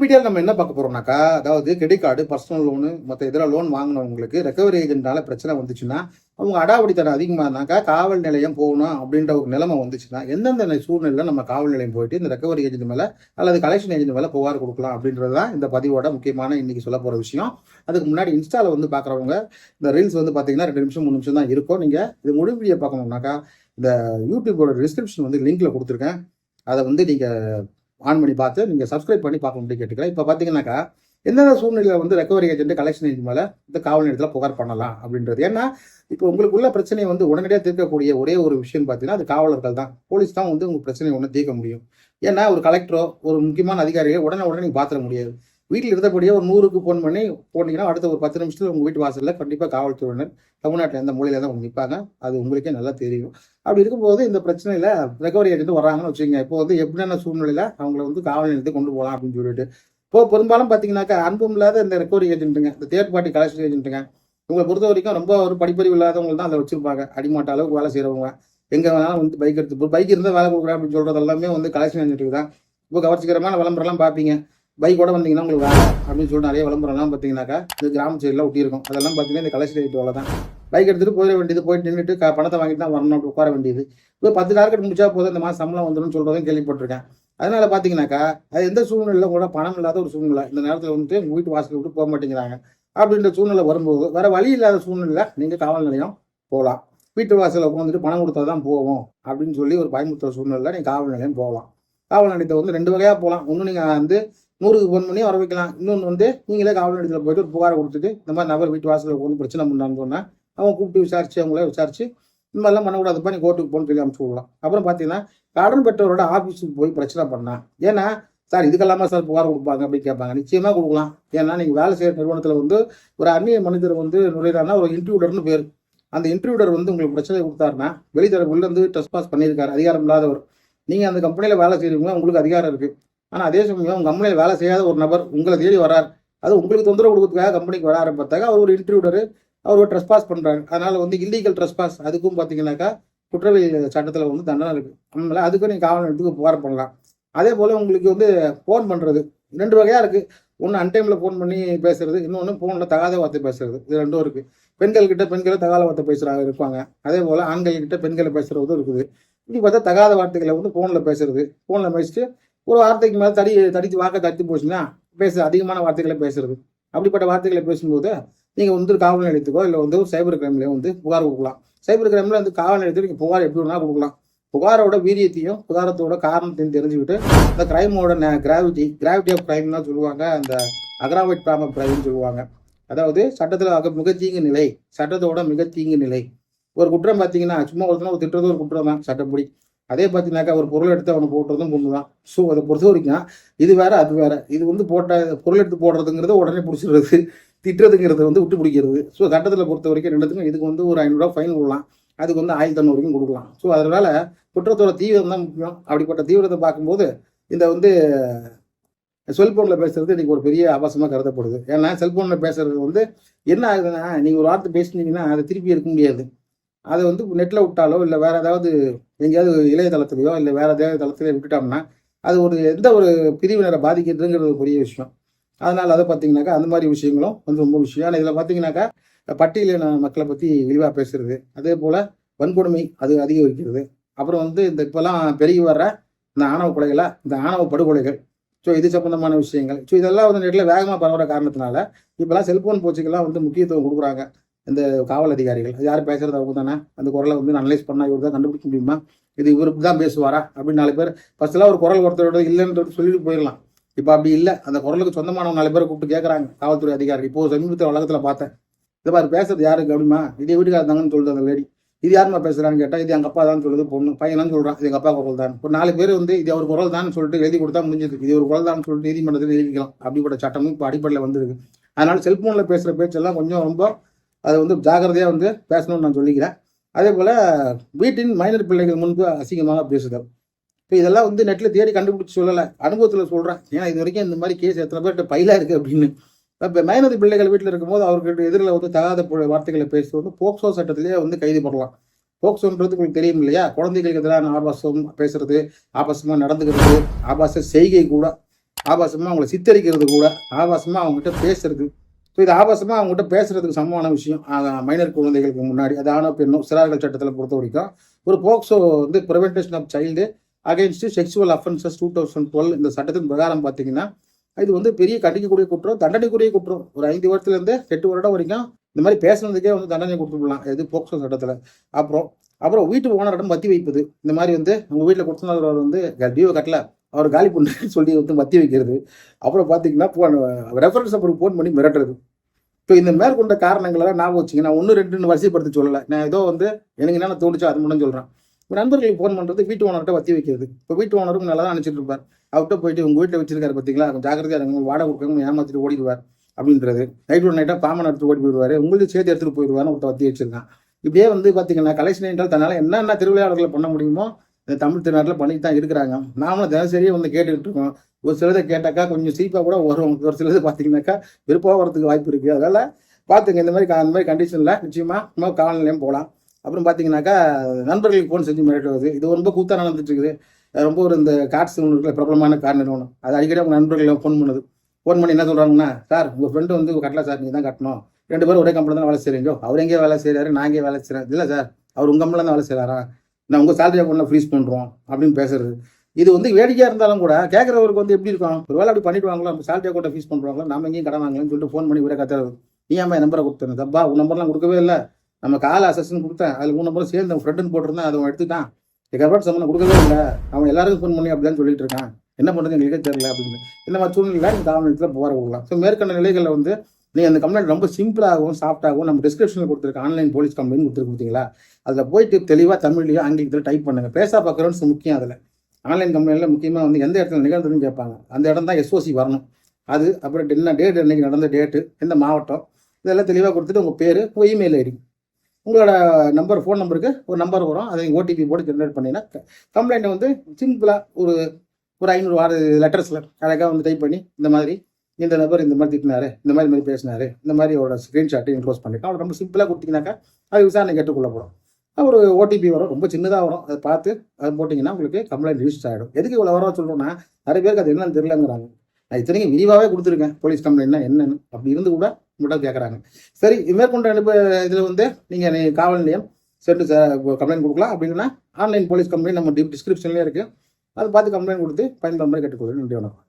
வீடியோவில் நம்ம என்ன பார்க்க போகிறோம்னாக்கா அதாவது கிரெடிட் கார்டு பர்சனல் லோனு மற்ற இதில் லோன் வாங்கினவங்களுக்கு ரெக்கவரி ஏஜென்ட்டால பிரச்சனை வந்துச்சுன்னா அவங்க அடாவடித்தனம் அதிகமானாக்கா காவல் நிலையம் போகணும் அப்படின்ற ஒரு நிலைமை வந்துச்சுன்னா எந்தெந்த சூழ்நிலையில் நம்ம காவல் நிலையம் போயிட்டு இந்த ரெக்கவரி ஏஜென்ட் மேலே அல்லது கலெக்ஷன் ஏஜென்ட் மேலே புகார் கொடுக்கலாம் அப்படின்றது தான் இந்த பதிவோட முக்கியமான இன்னைக்கு சொல்ல போகிற விஷயம். அதுக்கு முன்னாடி இன்ஸ்டாவில் வந்து பார்க்குறவங்க இந்த ரீல்ஸ் வந்து பார்த்தீங்கன்னா ரெண்டு நிமிஷம் மூணு நிமிஷம் தான் இருக்கும். நீங்கள் இது முழு வீடியோ பார்க்கணும்னாக்கா இந்த யூடியூபோட டிஸ்கிரிப்ஷன் வந்து லிங்க்ல கொடுத்துருக்கேன். அதை வந்து நீங்கள் ஆன் பண்ணி பார்த்து நீங்கள் சப்ஸ்கிரைப் பண்ணி பார்க்க முடியும் கேட்டுக்கிறேன் இப்போ பார்த்தீங்கன்னாக்கா எந்தெந்த சூழ்நிலையில் வந்து ரெக்கவரி ஏஜென்ட் கலெக்ஷன் ஏஜென்ட் மேலே இந்த காவல் நிலையத்தில் புகார் பண்ணலாம் அப்படின்றது. ஏன்னா இப்போ உங்களுக்கு உள்ள பிரச்சனையை வந்து உடனடியாக தீர்க்கக்கூடிய ஒரே ஒரு விஷயம் பார்த்தீங்கன்னா அது காவலர்கள் தான். போலீஸ் தான் வந்து உங்கள் பிரச்சனையை ஒன்று தீர்க்க முடியும். ஏன்னா ஒரு கலெக்டரோ ஒரு முக்கியமான அதிகாரியை உடனே உடனே நீங்கள் பார்த்துட முடியாது. வீட்டில் இருந்தபடியே ஒரு நூறுக்கு ஃபோன் பண்ணி போனீங்கன்னா அடுத்த ஒரு பத்து நிமிஷத்தில் உங்கள் வீட்டு வாசலில் கண்டிப்பாக காவல்துறையினர் தமிழ்நாட்டில் எந்த மூலையில் தான் நிற்பாங்க அது உங்களுக்கே நல்லா தெரியும். அப்படி இருக்கும்போது இந்த பிரச்சனையில் ரெக்கவரி ஏஜென்ட் வராங்கன்னு வச்சுக்கோங்க. இப்போ வந்து எப்படியான சூழ்நிலையில் அவங்கள வந்து காவல் நிலையத்தை கொண்டு போகலாம் அப்படின்னு சொல்லிட்டு. இப்போ பெரும்பாலும் பார்த்தீங்கன்னாக்கா அன்பும் இல்லாத இந்த ரெக்கவரி ஏஜென்ட்டுங்க இந்த தேர்ட் பார்ட்டி கலெக்ஷன் ஏஜென்ட்டுங்க உங்களை பொறுத்த வரைக்கும் ரொம்ப ஒரு படிப்பறிவு இல்லாதவங்க தான் அதை வச்சிருப்பாங்க. அடிமாட்ட அளவுக்கு வேலை செய்கிறவங்க எங்கே வேணாலும் வந்து பைக் எடுத்து பைக் இருந்தால் வேலை கொடுக்குறேன் அப்படின்னு சொல்கிறது எல்லாமே வந்து கலெக்ஷன் ஏஜென்ட்டுக்கு தான். இப்போ கவர்ச்சிகரமான விளம்பரம்லாம் பார்ப்பீங்க. பைக்கோட வந்தீங்கன்னா உங்களுக்கு வேலை அப்படின்னு சொல்லிட்டு நிறைய விளம்பரம்லாம் பார்த்தீங்கன்னாக்கா இது கிராம சைடில் ஒட்டியிருக்கும். அதெல்லாம் பார்த்தீங்கன்னா இந்த கலெக்ஷன் ஏஜென்ட் அவ்வளோ தான் பைக் எடுத்துகிட்டு போயிட வேண்டியது போயிட்டு நின்றுட்டு க- பணத்தை வாங்கிட்டு தான் வரணும் அப்படி உட்கார வேண்டியது. இப்போ பத்து டார்கெட் முடிச்சா போதும் இந்த மாதம் சம்பளம் வந்துடும் சொல்கிறதும் கேள்விப்பட்டிருக்கேன். அதனால பார்த்தீங்கன்னாக்கா அது எந்த சூழ்நிலையில் கூட பணம் இல்லாத ஒரு சூழ்நிலை. இந்த நேரத்தில் வந்துட்டு உங்கள் வீட்டு வாசல் விட்டு போக மாட்டேங்கிறாங்க. அப்படின்ற சூழ்நிலை வரும்போது வேறு வழி இல்லாத சூழ்நிலை நீங்கள் காவல் நிலையம் போகலாம் வீட்டு வாசலில் உட்காந்துட்டு பணம் கொடுத்தா தான் போவோம் அப்படின்னு சொல்லி ஒரு பயமுறுத்துற சூழ்நிலையில் நீங்கள் காவல் நிலையம் போகலாம். காவல் நிலையத்தை வந்து ரெண்டு வகையாக போகலாம் ஒன்று நீங்கள் வந்து நூறுக்கு ஃபோன் பண்ணி வர வைக்கலாம். இன்னொன்று வந்து நீங்களே காவல் நிலையத்தில் போயிட்டு ஒரு புகாரை கொடுத்துட்டு இந்த மாதிரி நபர் வீட்டு வாசலில் ஒன்றும் பிரச்சனை பண்ணான்னு சொன்னால் அவங்க கூப்பிட்டு விசாரிச்சு அவங்கள விசாரிச்சு இந்த மாதிரிலாம் பண்ணக்கூடாதுப்பா நீ கோர்ட்டுக்கு போகணும்னு சொல்லி அனுப்பிச்சு விடலாம். அப்புறம் பார்த்தீங்கன்னா கடன் பெற்றவரோட ஆஃபீஸுக்கு போய் பிரச்சனை பண்ணா ஏன்னா சார் இதுக்கெல்லாமா சார் புகார் கொடுப்பாங்க அப்படின்னு கேட்பாங்க. நிச்சயமாக கொடுக்கலாம். ஏன்னா நீங்கள் வேலை செய்கிற நிறுவனத்தில் வந்து ஒரு அந்நிய மனிதர் வந்து நுழையிறாருன்னா ஒரு இன்டர்வியூடர்னு பேர். அந்த இன்டர்வியூடர் வந்து உங்களுக்கு பிரச்சனை கொடுத்தாருன்னா வெளித்தர உள்ள இருந்து டெஸ்ட் பாஸ் பண்ணியிருக்காரு. அதிகாரம் இல்லாதவர். நீங்கள் அந்த கம்பெனியில் வேலை செய்கிறீங்களா உங்களுக்கு அதிகாரம் இருக்குது ஆனால் அதே சமயம் உங்கள் கம்பெனியில் வேலை செய்யாத ஒரு நபர் உங்களை தேடி வரார். அது உங்களுக்கு தொந்தரவு கொடுக்கறதுக்காக கம்பெனிக்கு வர ஆரம்பித்தாக்க அவர் ஒரு இன்டர்வியூடர் அவர் ஒரு ட்ரெஸ் பாஸ் பண்ணுறாங்க அதனால் வந்து இல்லீகல் ட்ரெஸ் பாஸ் அதுக்கும் பார்த்தீங்கன்னாக்கா குற்றவியல் சட்டத்தில் வந்து தண்டனை இருக்குது அதனால் அதுக்கும் நீங்கள் காவல் நிலையத்துக்கு புகார் பண்ணலாம். அதே போல் உங்களுக்கு வந்து ஃபோன் பண்ணுறது ரெண்டு வகையாக இருக்குது ஒன்று அன்டைமில் ஃபோன் பண்ணி பேசுறது இன்னொன்று ஃபோனில் தகாத வார்த்தை பேசுறது. இது ரெண்டும் இருக்குது பெண்கள் கிட்ட தகாத வார்த்தை பேசுகிறாங்க இருப்பாங்க. அதே போல் ஆண்கள் கிட்ட பெண்களை பேசுகிறதும் இருக்குது. இப்படி பார்த்தா தகாத வார்த்தைகளை வந்து ஃபோனில் பேசுறது. ஃபோனில் பேசிட்டு ஒரு வார்த்தைக்கு மேலே தடி தடித்து வாக்க தடுத்து போச்சுன்னா பேச அதிகமான வார்த்தைகளை பேசுறது. அப்படிப்பட்ட வார்த்தைகளை பேசும்போது நீங்கள் வந்து காவல் நிலையத்துக்கோ இல்லை வந்து ஒரு சைபர் கிரைம்லேயோ வந்து புகார் கொடுக்கலாம். சைபர் கிரைமில் வந்து காவல் நிலையத்துக்கு நீங்கள் புகார் எப்படி வேணால் கொடுக்கலாம். புகாரோட வீரியத்தையும் புகாரத்தோட காரணத்தையும் தெரிஞ்சுக்கிட்டு அந்த கிரைமோட கிராவிட்டி கிராவிட்டி ஆஃப் கிரைம்னா சொல்லுவாங்க. அந்த அக்ராவைட் பிராம் ஆஃப் கிரைம்னு சொல்லுவாங்க. அதாவது சட்டத்தில் அக மிக தீங்கு நிலை சட்டத்தோட மிக தீங்கு நிலை. ஒரு குற்றம் பார்த்தீங்கன்னா சும்மா ஒருத்தன ஒரு திட்டுறது ஒரு குற்றம் தான் சட்டப்படி. அதே பார்த்தீங்கன்னாக்கா ஒரு பொருள் எடுத்து அவனை போட்டுறதும் பொண்ணு தான் ஸோ அதை பொறுத்த வரைக்கும் இது வேற அது வேற. இது வந்து போட்ட பொருள் எடுத்து போடுறதுங்கிறது உடனே பிடிச்சிடுறது திட்டுறதுங்கிறது வந்து விட்டு பிடிக்கிறது. ஸோ சட்டத்தில் பொறுத்த வரைக்கும் ரெண்டுத்துக்கும் இதுக்கு வந்து ஒரு ஐநூறுரூவா ஃபைன் விடலாம் அதுக்கு வந்து ஆயிரத்தி தொண்ணூறு வரைக்கும் கொடுக்கலாம். ஸோ அதனால குற்றத்தோட தீவிரம் தான் முக்கியம். அப்படிப்பட்ட தீவிரத்தை பார்க்கும்போது இந்த வந்து செல்போனில் பேசுறது இன்றைக்கி ஒரு பெரிய ஆபாசமாக கருதப்படுது. ஏன்னா செல்போனில் பேசுறது வந்து என்ன ஆகுதுன்னா நீங்கள் ஒரு வார்த்தை பேசினீங்கன்னா அதை திருப்பி எடுக்க முடியாது. அதை வந்து நெட்டில் விட்டாலோ இல்லை வேற ஏதாவது எங்கேயாவது இளையதளத்துலையோ இல்லை வேற ஏதாவது தளத்துலையோ விட்டுட்டோம்னா அது ஒரு எந்த ஒரு பிரிவினரை பாதிக்கிறதுங்கிறது பெரிய விஷயம். அதனால் அதை பார்த்தீங்கன்னாக்கா அந்த மாதிரி விஷயங்களும் வந்து ரொம்ப விஷயம். ஆனால் இதில் பார்த்தீங்கன்னாக்கா பட்டியலின மக்களை பற்றி விரிவாக பேசுறது அதே போல் வன்கொடுமை அது அதிகரிக்கிறது. அப்புறம் வந்து இந்த இப்போல்லாம் பெருகி வர்ற இந்த ஆணவ கொலைகளை இந்த ஆணவ படுகொலைகள். ஸோ இது சம்பந்தமான விஷயங்கள். ஸோ இதெல்லாம் வந்து நெட்டில் வேகமாக பரவுற காரணத்தினால இப்போலாம் செல்ஃபோன் போச்சுக்கெல்லாம் வந்து முக்கியத்துவம் கொடுக்குறாங்க. இந்த காவல் அதிகாரிகள் யார் பேசுறது அவங்க தானே? அந்த குரலை வந்து அனலைஸ் பண்ணால் இவர் தான் கண்டுபிடிக்க முடியுமா? இது இவருக்கு தான் பேசுவாரா? அப்படின்னு நாலு பேர் ஃபர்ஸ்ட்லாம் ஒரு குரல் ஒருத்தரோட இல்லைன்றது சொல்லிட்டு போயிடலாம். இப்போ அப்படி இல்லை. அந்த குரலுக்கு சொந்தமானவங்க நாலு பேரை கூப்பிட்டு கேட்குறாங்க காவல்துறை அதிகாரி. இப்போ சமீபத்தில் உலகத்தில் பார்த்தேன். இந்த மாதிரி பேசுறது யாருக்கு அப்படிமா இதே வீட்டுக்காரதாங்கன்னு சொல்லுது அந்த லேடி இது யாருமா பேசுகிறான்னு கேட்டால் இது எங்கள் அப்பா தான் சொல்லுது பொண்ணு பையனான்னு சொல்கிறான் இது எங்கள் அப்பா குரல் தான். ஒரு நாலு பேர் வந்து இது அவர் குரல் தான் சொல்லிட்டு எழுதி கொடுத்தா முடிஞ்சது. இது ஒரு குரல் தான் சொல்லிட்டு நீதிமன்றத்தில் எழுதிக்கலாம். அப்படிப்பட்ட சட்டமும் இப்போ அடிப்படையில் வந்திருக்கு. அதனால செல்போனில் பேசுகிற பேச்செல்லாம் கொஞ்சம் ரொம்ப அதை வந்து ஜாக்கிரதையாக வந்து பேசணும்னு நான் சொல்லிக்கிறேன். அதே போல் வீட்டின் மைனர் பிள்ளைகள் முன்பு அசிங்கமாக பேசுதல். இப்போ இதெல்லாம் வந்து நெட்டில் தேடி கண்டுபிடிச்சி சொல்லலை. அனுபவத்தில் சொல்கிறேன் ஏன்னா இது வரைக்கும் இந்த மாதிரி கேஸ் எத்தனை பேர்கிட்ட பயிலாக இருக்குது அப்படின்னு. இப்போ மைனர் பிள்ளைகள் வீட்டில் இருக்கும்போது அவர்கிட்ட எதிரில் வந்து தகாத வார்த்தைகளை பேசுவது வந்து போக்சோ சட்டத்திலேயே வந்து கைது பண்ணலாம். போக்சோன்றது உங்களுக்கு தெரியும் இல்லையா? குழந்தைகளுக்கு எதிரான ஆபாசம் பேசுறது ஆபாசமாக நடந்துக்கிறது ஆபாச செய்கை கூட ஆபாசமாக அவங்கள சித்தரிக்கிறது கூட ஆபாசமாக அவங்ககிட்ட பேசுறது. இது ஆபாசமாக அவங்ககிட்ட பேசுறதுக்கு சமமான விஷயம். மைனர் குழந்தைகளுக்கு முன்னாடி அது ஆணோ சிறார்கள் சட்டத்தில் பொறுத்த வரைக்கும் ஒரு போக்சோ வந்து prevention of child against sexual offences two thousand twelve இந்த சட்டத்தின் பிரகாரம் பார்த்தீங்கன்னா இது வந்து பெரிய கண்டிக்கக்கூடிய குற்றம் தண்டனைக்குரிய குற்றம். ஒரு ஐந்து வருடத்துலேருந்து எட்டு வருடம் வரைக்கும் இந்த மாதிரி பேசுனதுக்கே வந்து தண்டனை கொடுத்துடலாம் இது போக்சோ சட்டத்தில். அப்புறம் அப்புறம் வீட்டு ஓனரிடம் மத்தி வைப்பது. இந்த மாதிரி வந்து உங்கள் வீட்டில் கொடுத்தனவர் வந்து டியூ கட்டல அவர் காலி பண்ணுன்னு சொல்லி வந்து மத்தி வைக்கிறது. அப்புறம் பார்த்தீங்கன்னா ரெஃபரன்ஸ் நம்பருக்கு ஃபோன் பண்ணி மிரட்டுறது. ஸோ இந்த மேற்கொண்ட காரணங்களெல்லாம் ஞாபகம் வச்சுங்க நான் ஒன்று ரெண்டுன்னு வரிசைப்படுத்தி சொல்லலை. நான் ஏதோ வந்து எனக்கு என்னென்ன தோணுச்சோ அது மட்டும் சொல்கிறேன் இப்போ நண்பர்களுக்கு ஃபோன் பண்ணுறது வீட்டு ஓனர்கிட்ட வத்தி வைக்கிறது. இப்போ வீட்டு ஓனரும் நல்லா தான் அனுப்பிச்சிட்டு இருப்பார். அவர்கிட்ட போயிட்டு உங்கள் வீட்டில் வச்சிருக்காரு பார்த்தீங்களா ஜாக்கிரதையாக இருக்கும் வாடகை கொடுக்காம ஏமாற்றிட்டு ஓடிடுவார் அப்படின்றது. நைட் ஒரு நைட்டாக பாமன் எடுத்து ஓடி போயிடுவார். உங்களுக்கு சேர்த்து எடுத்துகிட்டு போயிடுவார்னு ஒருத்த வத்தி வச்சிருக்கான். இப்படியே வந்து பார்த்தீங்கன்னா கலெக்ஷன் என்றால் தன்னால் என்னென்ன திருவிளையாடல்களை பண்ண முடியுமோ இந்த தமிழ் திருநாட்டில் பண்ணிட்டு தான் இருக்கிறாங்க. நாமளும் தினசரியே வந்து கேட்டுக்கிட்டு இருக்கோம். ஒரு சிலதை கேட்டாக்கா கொஞ்சம் சீப்பாக கூட வரும். ஒரு சிலது பார்த்தீங்கன்னாக்கா விருப்பம் வரதுக்கு வாய்ப்பு இருக்குது அதனால் பார்த்துங்க இந்த மாதிரி அந்த மாதிரி கண்டிஷனில் நிச்சயமாக நம்ம காலநிலையும் போகலாம் அப்புறம் பார்த்தீங்கன்னாக்கா நண்பர்களுக்கு ஃபோன் செஞ்சு மிரட்டுவது இது ரொம்ப கூத்தாக நடந்துட்டு இருக்குது. ரொம்ப ஒரு இந்த கார்ட்ஸ் இருக்கிற பிரபலமான கார் நிறுவனம் அது அடிக்கடி அவங்க நண்பர்கள் ஃபோன் பண்ணுது. ஃபோன் பண்ணி என்ன சொல்கிறாங்கன்னா சார் உங்கள் ஃப்ரெண்டு வந்து கட்டல சார் நீங்கள் தான் கட்டணும். ரெண்டு பேரும் ஒரே கம்பெனி தான் வேலை செய்கிறீங்க அவர் எங்கேயே வேலை செய்கிறாரு நான் வேலை செய்கிறேன் இல்லை சார் அவர் உங்கள் கம்பெனியில் தான் வேலை செய்கிறாரா நான் உங்கள் சேலரி அக்கௌண்ட்டில் ஃப்ரீஸ் பண்ணுறோம் அப்படின்னு பேசுறது. இது வந்து வேடிக்கையாக இருந்தாலும் கூட கேட்குறவருக்கு வந்து எப்படி இருக்கும்? ஒரு வேலை அப்படி பண்ணிடுவாங்களோ? நம்ம சேலரி அக்கௌண்ட்டை ஃபீஸ் பண்ணுவாங்களோ நம்ம எங்கேயும் கடன் வாங்கலன்னு சொல்லிட்டு ஃபோன் பண்ணி விட கத்துறது. நீ ஏன் என் நம்பரை கொடுத்தேன் தப்பா? உன் நம்பர்லாம் கொடுக்கவே இல்லை. நம்ம கால அசஸ்ன்னு கொடுத்தேன். அதில் உன் நம்பரும் சேர்ந்து அவன் ஃப்ரெண்டுன்னு போட்டிருந்தேன் அதை அவன் எடுத்துட்டான். எகர்பாட் சம்மந்தம் கொடுக்கவே இல்லை. அவன் எல்லாருக்கும் ஃபோன் பண்ணி அப்படிதான் சொல்லிட்டு இருக்கான். என்ன பண்ணுறது எங்களுக்கே தெரியல அப்படின்னு. இந்த மாதிரி சூழ்நிலை இந்த தாமதத்தில் போகிற போகலாம் ஸோ மேற்கண்ட நிலைகளில் வந்து நீங்கள் அந்த கம்ப்ளைண்ட் ரொம்ப சிம்பிளாகவும் சாஃப்டாகவும் நம்ம டிஸ்கிரிப்ஷனில் கொடுத்துருக்க ஆன்லைன் போலீஸ் கம்ப்ளைண்ட் கொடுத்துருக்கு பார்த்தீங்களா அதில் போயிட்டு தெளிவாக தமிழ்லையோ ஆங்கிலத்தில் டைப் பண்ணுங்கள் பேசா பார்க்குறோம்னு முக்கியம் அதில். ஆன்லைன் கம்ப்ளைண்ட்டில் முக்கியமாக வந்து எந்த இடத்துல நிகழ்ந்ததுன்னு கேட்பாங்க. அந்த இடம் தான் எஸ்ஓசி வரணும். அது அப்புறம் என்ன டேட் என்னைக்கு நடந்த டேட்டு எந்த மாவட்டம் இதெல்லாம் தெளிவாக கொடுத்துட்டு உங்கள் பேர் உங்கள் இமெயில் ஐடி உங்களோட நம்பர் ஃபோன் நம்பருக்கு ஒரு நம்பர் வரும். அதை ஓடிபி போட்டு ஜென்ரேட் பண்ணிங்கன்னா கம்ப்ளைண்ட்டை வந்து சிம்பிளாக ஒரு ஒரு ஐநூறு வார லெட்டர்ஸில் அழகாக வந்து டைப் பண்ணி இந்த மாதிரி இந்த நபர் இந்த மாதிரி திட்டினாரு இந்த மாதிரி மாதிரி பேசினாரு இந்த மாதிரி அவரோட ஸ்க்ரீன்ஷாட்டை க்ளோஸ் பண்ணிருக்கோம் அவர் ரொம்ப சிம்பிளாக கொடுத்தீங்கன்னாக்கா அது விசாரணை கேட்டுக்கொள்ளப்படும் ஒரு ஓடிபி வரும் ரொம்ப சின்னதாக வரும். அதை பார்த்து அது போட்டிங்கன்னா உங்களுக்கு கம்ப்ளைண்ட் ரிஜிஸ்டர் ஆகிடும் எதுக்கு இவ்வளோ வர சொல்கிறோன்னா நிறைய பேருக்கு அது என்னன்னு தெரியலங்கிறாங்க. நான் இத்தனைக்கும் விரிவாகவே கொடுத்துருக்கேன். போலீஸ் கம்ப்ளைண்ட்னா என்னன்னு. அப்படி இருந்து கூட உங்கள்கிட்ட கேட்குறாங்க சரி இது மேற்கொண்ட அனுப்ப இதில் வந்து நீங்கள் காவல் நிலையம் சென்று கம்ப்ளைண்ட் கொடுக்கலாம். அப்படின்னா ஆன்லைன் போலீஸ் கம்ப்ளைண்ட் நம்ம டிஸ்கிரிப்ஷன்லேயே இருக்குது அதை பார்த்து கம்ப்ளைண்ட் கொடுத்து பயன்படுற மாதிரி கேட்டுக்கொள்ளுங்க நன்றி வணக்கம்.